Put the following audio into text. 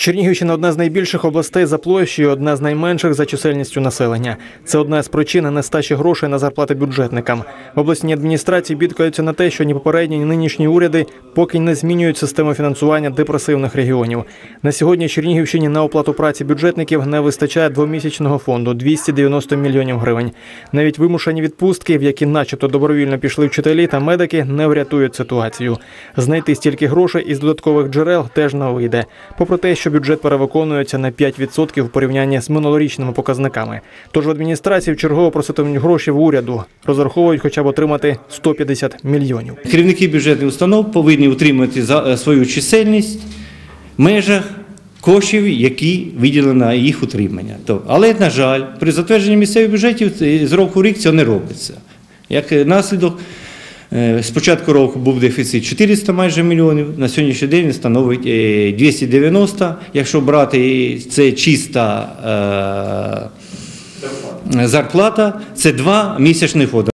Чернігівщина одна з найбільших областей за площею, одна з найменших за чисельністю населення. Це одна з причин нестачі грошей на зарплати бюджетникам. В обласній адміністрації бідкаються на те, що ні попередні, ні нинішні уряди поки не змінюють систему фінансування депресивних регіонів. На сьогодні Чернігівщині на оплату праці бюджетників не вистачає двомісячного фонду 290 мільйонів гривень. Навіть вимушені відпустки, в які, начебто, добровільно пішли вчителі та медики, не врятують ситуацію. Знайти стільки грошей із додаткових джерел теж не вийде. Попри те, що бюджет перевиконується на 5% в порівнянні з минулорічними показниками. Тож в адміністрації вчергово проситимуть гроші в уряду. Розраховують хоча б отримати 150 мільйонів. Керівники бюджетних установ повинні утримати е, свою чисельність в межах коштів, які виділені на їх утримання. Але, на жаль, при затвердженні місцевих бюджетів е, з року в рік це не робиться. Як е, наслідок, з початку року був дефіцит 400 майже мільйонів, на сьогоднішній день він становить е, 290. Якщо брати це чиста е, зарплата, це два місячних хода.